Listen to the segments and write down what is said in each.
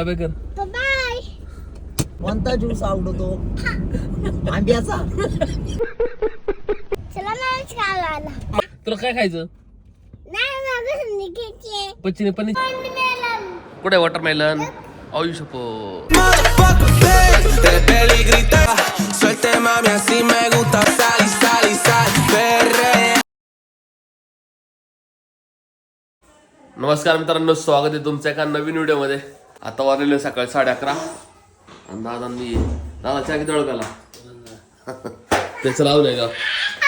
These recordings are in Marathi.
बाय बाय कर बाय कोणता ज्यूस आवडतो? आंब्याचा चला तुला काय खायचं? नाही मला संधी पच्चीने पण मेलन कुठे वॉटरमेलन आयु शपो De peli grita, suelte mami, así me gusta, sal y sal y sal, perrea. नमस्कार मित्रांनो स्वागत आहे तुमच्या एका नवीन व्हिडिओमध्ये आता वाजलेलं सकाळी साडे अकरा. आणि दादा मी दादा चहा किती वेळ त्याचं लावून का?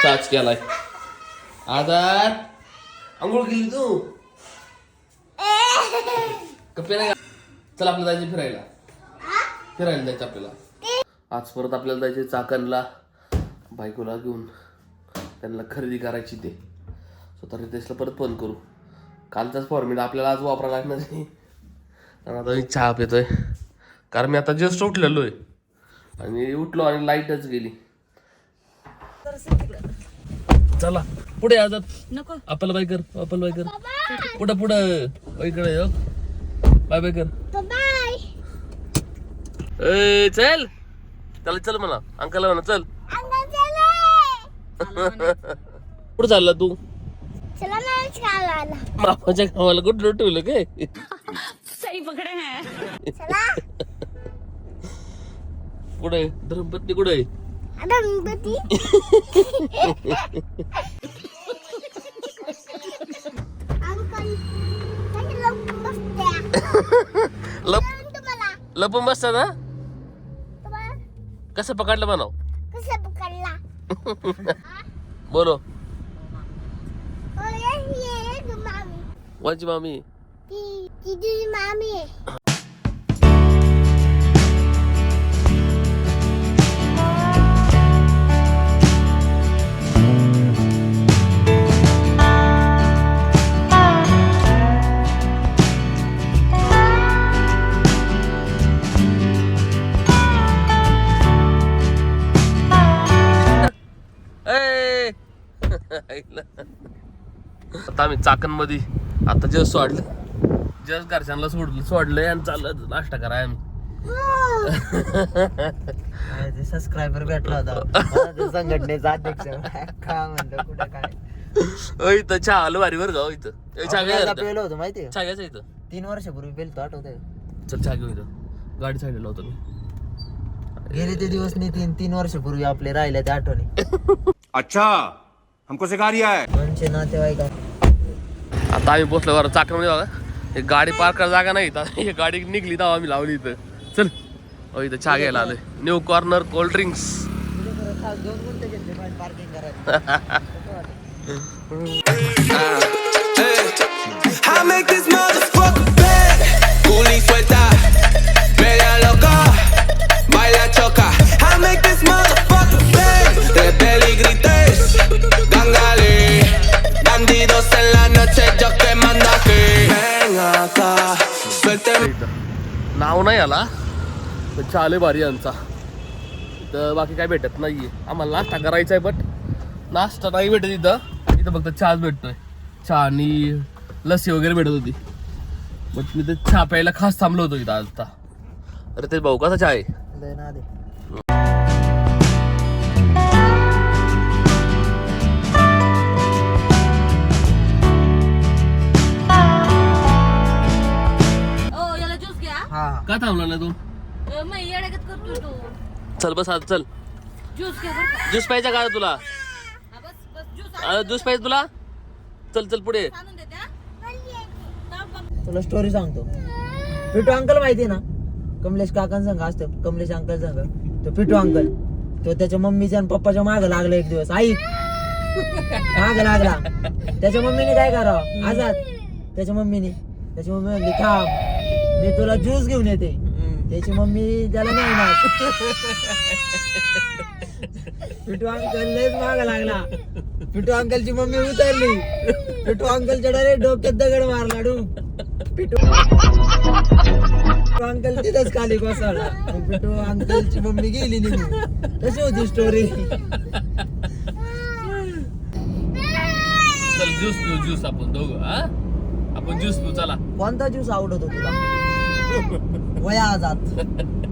चाच केलाय. आता आंघोळ केली तू? कपे नाही का? चल आपल्याला जायचं फिरायला. फिरायला जायचं आपल्याला. आज परत आपल्याला जायचे चाकणला. बायकोला घेऊन. त्यांना खरेदी करायची ते. स्वतः रितेशला परत फोन करू. कालचाच फॉर्मेट आपल्याला आज वापरायला लागणार नाही आता मी चहा पितोय. कारण मी आता जस्ट उठलेलो आहे आणि उठलो आणि लाईटच गेली. चला पुढे आजात. नको. आपल बाय कर आपल बाय कर. पुढं पुढं. इकडे हो. बाय बाय कर. ए चल. चल चल म्हणा. अंकल म्हणा चल. कुठं चालला तू? मामाच्या गावाला कुठं ठेवलं काय सही पकडे हैं। चला। कुठे धर्मपत्नी कुठे आहे? आता गणपती अंकल काही लोक बसत्या. लप तुम्हाला. लपून बसता ना तुम्हाला कसं पकडलं म्हणाव? कसं पकडला? बोलो. ओ ये ये तू मामी. वाची मामी. ती तुझी मामी आहे ए! आता आम्ही चाकणमध्ये आता जस्ट सोडलं. जस्ट घरच्यांना सोडलं सोडलंय आणि चाललं. नाश्ता कराय आम्ही. ते सबस्क्रायबर भेटला होता. ते संघटनेचा अध्यक्ष. काय म्हणतो कुठं काय? इथं चहा आलो भारी बरं गाव इथं. इथं. पेलं होतं माहितीये? चहा घ्यायचा इथं. तीन वर्षापूर्वी पेलतो आठवतंय? चल घेऊ इथं. गाडी साईडला होतो मी. गेले ते दिवस नाही तीन तीन वर्षापूर्वी आपले राहिले त्या आठवणी. अच्छा हमको सिखा रिया है. दोनशे नातेवाईक आता आम्ही पोचलो बरं चाकणमध्ये बघा. हे गाडी पार्क करायला जागा नाही इथं. ही गाडी निघली तेव्हा आम्ही लावली इथं. चल. ओ इथं चहा घ्यायला आलोय. New corner cold drinks parking suélteme. इथं. नाव नाही आला. पण चहा भारी यांचा. इथं बाकी काय भेटत नाही आम्हाला नाश्ता करायचा आहे बट नाश्ता नाही भेटत इथं. इथं फक्त चहाच भेटतोय. चहा आणि लस्सी वगैरे भेटत होती. बट मी तर चहा प्यायला खास थांबलो होतो इथं आता. अरे ते भाऊ कसा चहा आहे. हा का थांबला ना तू? अ, मग येड्यागत करतोय तू. चल बस आता चल. ज्यूस बरं का? ज्यूस प्यायचा का तुला? हा, बस बस ज्यूस अरे ज्यूस प्यायचा तुला? चल चल पुढे. आणून देते हा? थांब बघ. तुला स्टोरी सांगतो. पिटू अंकल माहिती ना? कमलेश काकां संघ असतं कमलेश अंकल संघ. तो पिटू अंकल. तो त्याच्या मम्मीच्या आणि पप्पाच्या माग लागला एक दिवस. आई! माग लागला. त्याच्या मम्मीने काय करावं? आजाद. त्याच्या मम्मीने. त्याची मम्मी म्हणली थांब. मी तुला ज्यूस घेऊन येते. त्याची मम्मी त्याला नाही ना पिटू अंकल लयच माग लागला. पिटू अंकलची मम्मी उतरली. पिटू अंकलच्या डायरेक्ट डोक्यात दगड मारला डू. पिटू अंकल तिथंच खाली कोसळला पिटू अंकलची मम्मी गेली निघून कशी होती स्टोरी चल ज्यूस पिऊ ज्यूस आपण दोघं हा? आपण ज्यूस पिऊ चला. कोणता ज्यूस आवडतो तुला? वया जात.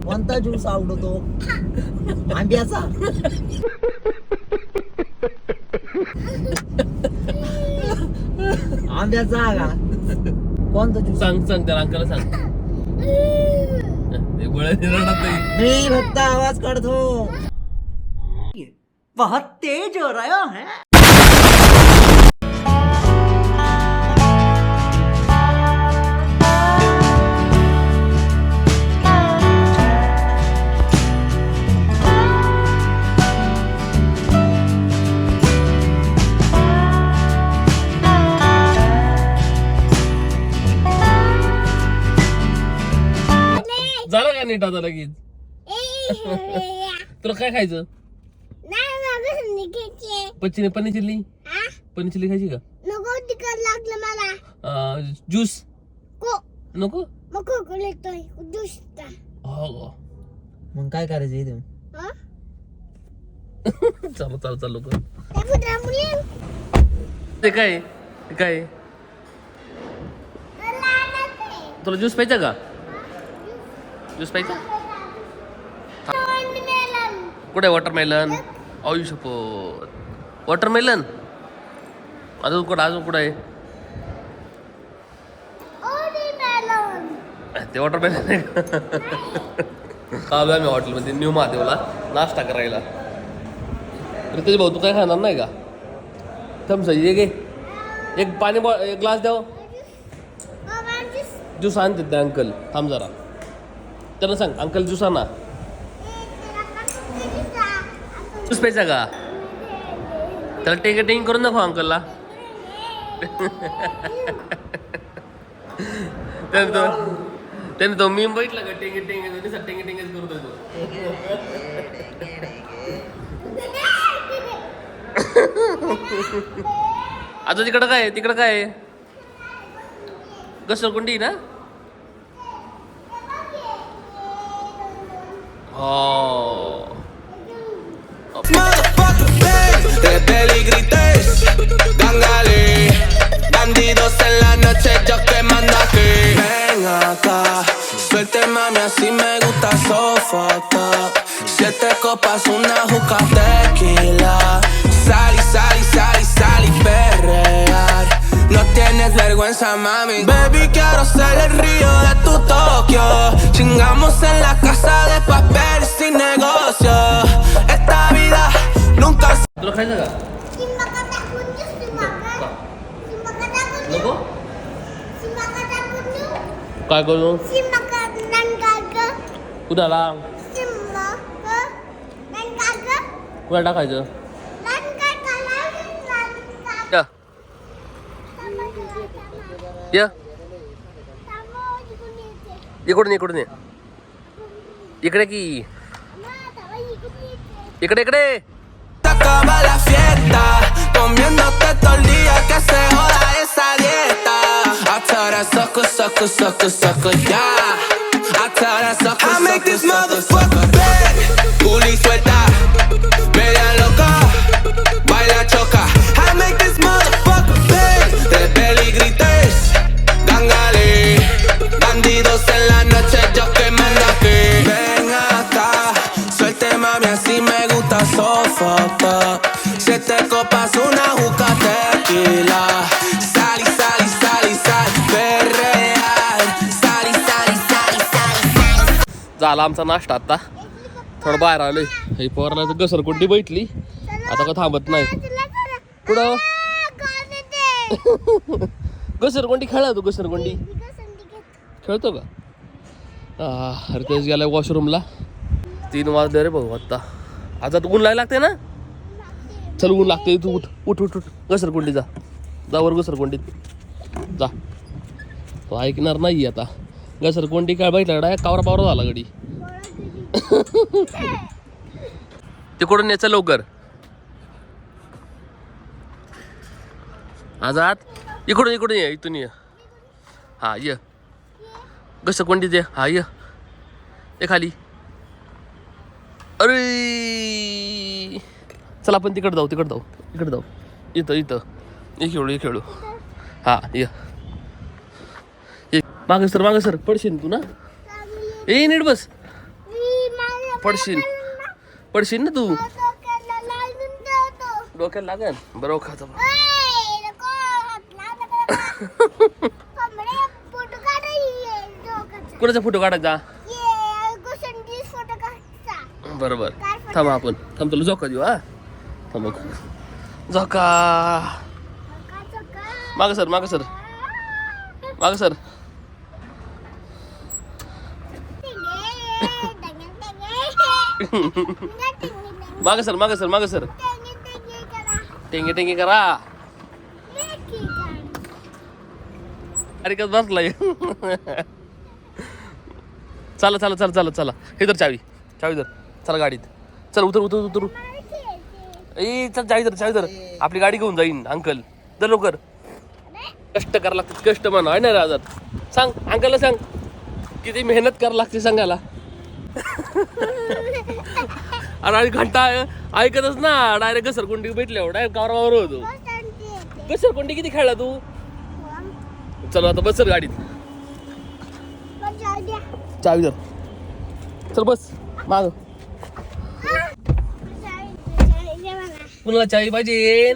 कोणता ज्यूस आवडतो? आंब्याचा. आंब्याचा का? कोणता ज्यूस सांग सांग त्या अंकाला सांग. ते गोळ्या रडत नाही मी फक्त आवाज काढतो. बहुत तेज हो रहा है? झालं का नीट आता लगेच? तुला काय खायचं? पच्चीने पनीर चिल्ली? पनीर चिल्ली खायची का? लागलं मला ज्यूस? नको? दुसता हो मग काय करायचं इथे? हा चालू चालू चालू कर. ते काय ते काय तुला ज्यूस प्यायचा का? ज्यूस प्यायचा? कुठे वॉटरमेलन आयु शपथ वॉटरमेलन अजून कुठं अजून कुठं आहे? ते वॉटरमेलन आहे आलो आम्ही हॉटेलमध्ये न्यू महादेवला. नाश्ता करायला. रितेश भाऊ तू काय खाणार नाही का? थम्स ये गे एक पाणी बॉ एक ग्लास द्याव. ज्यूस आणते ते अंकल थांब जरा. त्यांना सांग अंकल ज्यूस आणा ज्यूस प्यायचा का त्याला टेंग टेंग करून दाखव अंकलला. त्याने तो त्याने तो मी बघितला का? टेंगे टेंगे टेंगे टेंगेच करतो तो. आता तिकडं काय आहे? तिकडं काय आहे? घसरकुंडी ना? Rebelde y grites, gangale, bandidos en la noche, yo que mando aquí. Ven acá, suelte mami, así me gusta sofocar. Siete copas, una juca tequila. Sal y sal y perrear. No tienes vergüenza, mami. Baby, quiero ser el río de tu Tokio. Chingamos en la casa de papel sin negocio. Esta vida nunca se तुला खायचं का Simbaka takut jus dimakan. Simbaka takut jus. नको Simbaka takut jus. काय करू Simbaka dan kagak. कुणाला Simbaka dan kagak. कुणा टाकायचं या Sama juga nih. इकडून इकडून ये इकडे की Sama sama juga nih. इकडे इकडे acaba la fiesta. Comiéndote fucked up. Si te copas una juca tequila. Sali, sali, झाला आमचा नाश्ता आता. थोडं बाहेर आले हे पोहरला तर घसरगुंडी बैठली. आता का थांबत नाही. कुठं हो? घसरगुंडी खेळा तू घसरगुंडी. खेळतो का? अरे तेच गेलाय वॉशरूमला तीन वाजले रे भाऊ आत्ता आता ऊन लागायला लागते ना? चल ऊन लागते तू उठ उठ उठ उठ. घसरकुंडी जा. जा वर घसरकुंडीत जा. तो ऐकणार नाही आता. घसरकुंडी काय बघितलं डाय कावरा पावरा झाला गडी. तिकडून याचा लवकर. आजात इकडून इकडून ये इथून ये. हा ये. कसं दे हा ये. ये खाली. अरे! चला आपण तिकडे जाऊ तिकडे जाऊ इकडे जाऊ. इथं इथं. हे खेळू हे खेळू. हा ये. मागं सर मागं सर पडशील तू ना? ए नीट बस. पडशील. पडशील ना तू? डोक्याला लागेल? बरं खात. काढायचे डोक्याचा. कुणाचा फोटो काढायचा ये, घुसंडीच फोटो काढायचा. बरोबर. थांबा आपण. थांब तुला झोका देऊ हा. थांब झोका. मागं माग सर माग सर. माग सर. मागं माग सर माग सर माग सर. टेंगे टेंगे करा. अरे कस बसलाय. चला चला चला चला चला. हे तर चावी. चावी धर. चला गाडीत. चल उतर उतर उतर. ए चल चावी धर चावी धर. आपली गाडी घेऊन जाईन अंकल. दर लवकर. कष्ट करावं लागतात कष्ट म्हणा आहे ना राजात? सांग अंकलला सांग. किती मेहनत करावं लागते सांगायला. अरे आणि घंटा ऐकतच ना. डायरेक्ट घसरकुंडी भेटले डायरेक्ट गावावर होतो. घसरकुंडी किती खेळला तू? चल आता बस चल गाडीत. चावी धर. चल बस. माग चावी- चावी दे मला. कुणाला चावी पाहिजे.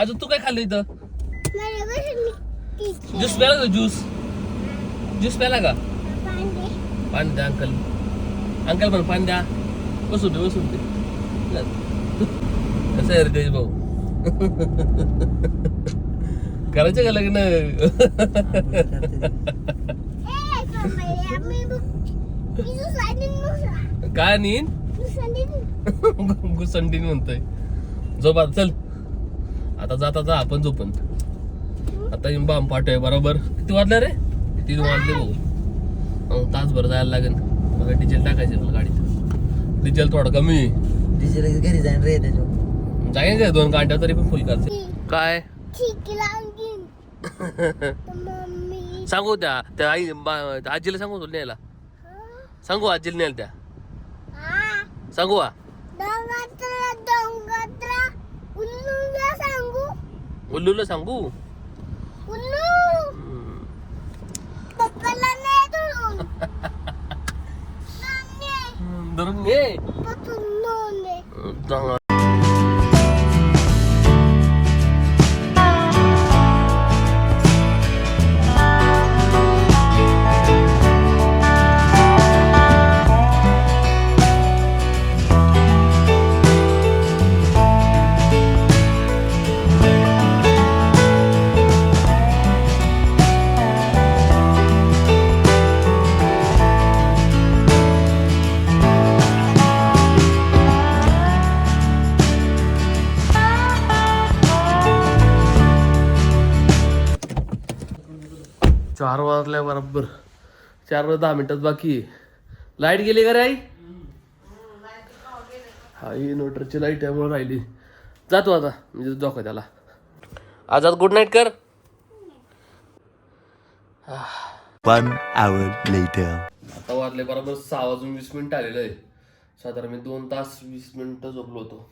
अजून तू काय खाल्लं इथं? ज्यूस प्याला का ज्यूस? ज्यूस प्याला का. पाणी. द्या अंकल. अंकल पण पाणी द्या. बसून दे बसून दे. कसं आहे रितेश भाऊ? करायचं का लग्न. काय नीन? घुसंडी म्हणतोय. झोप आता चल. आता जाता जा आपण झोपन. आता बाम पाठवूया बरोबर? किती वाजले रे? तीन वाजले भाऊ तासभर जायला लागेल. मला डिझेल टाकायचे मला गाडीत. डिझेल थोडं कमी. डिझेल घरी जाईन रे जाईन का दोन कांड्या तरी पण फुल करते. काय? सांगू त्या त्या आई बा- आजीला सांगू तुला न्यायला. सांगू आजीला न्यायला त्या. सांगू डोंगरातला उल्लूला सांगू. धरून. नाणे, बरोबर. चार दहा मिनिटात बाकी लाइट गेली का रे आई? हा इन्व्हर्टरची लाइट त्यामुळे राहिली. जातो आता म्हणजे धोका त्याला. आजाद गुड नाईट कर. One hour later. आता वाजले बरोबर सहा वाजून वीस मिनिट आलेलं आहे. साधारण मी दोन तास वीस मिनिटं झोपलो होतो.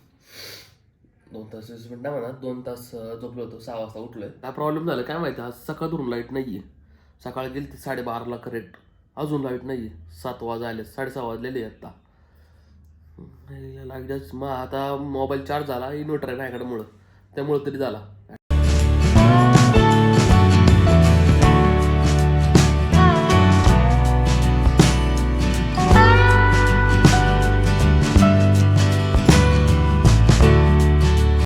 दोन तास वीस मिनिट म्हणा दोन तास झोपलो होतो. सहा वाजता उठलोय. काय प्रॉब्लेम झाला? काय माहिती? आज सकाळ धरून लाइट नाहीये. सकाळी गेली ती साडेबाराला करेक्ट अजून लाइट नाहीये. सात वाज आले साडेसहा वाजलेले आहेत लागल्याच मग आता मोबाईल चार्ज झाला इन्व्हर्टर आहे माझ्याकडे मुळं. त्यामुळं तरी झाला.